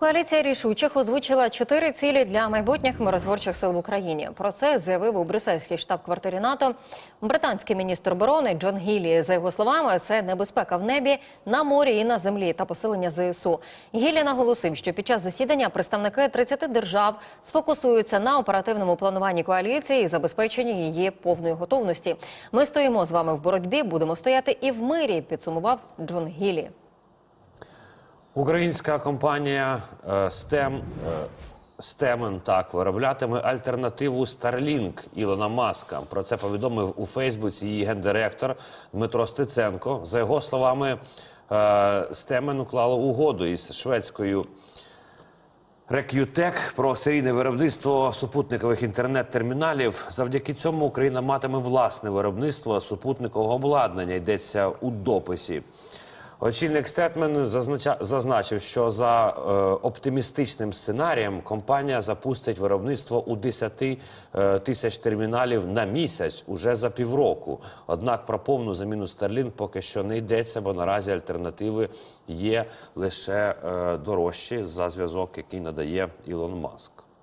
Коаліція рішучих озвучила чотири цілі для майбутніх миротворчих сил в Україні. Про це заявив у брюссельській штаб-квартирі НАТО британський міністр оборони Джон Гіллі. За його словами, це небезпека в небі, на морі і на землі та посилення ЗСУ. Гіллі наголосив, що під час засідання представники 30 держав сфокусуються на оперативному плануванні коаліції і забезпеченні її повної готовності. Ми стоїмо з вами в боротьбі, будемо стояти і в мирі. Підсумував Джон Гіллі. Українська компанія е, STEM, е, STEMen, так вироблятиме альтернативу Starlink Ілона Маска. Про це повідомив у Фейсбуці її гендиректор Дмитро Стеценко. За його словами, е, STEMen уклало угоду із шведською Рек'ютек про серійне виробництво супутникових інтернет-терміналів. Завдяки цьому Україна матиме власне виробництво супутникового обладнання. Йдеться у дописі. Очільник Стетмен зазначив, що за е, оптимістичним сценарієм компанія запустить виробництво у 10 е, тисяч терміналів на місяць уже за півроку. Однак про повну заміну Starlink поки що не йдеться, бо наразі альтернативи є лише е, дорожчі за зв'язок, який надає Ілон Маск.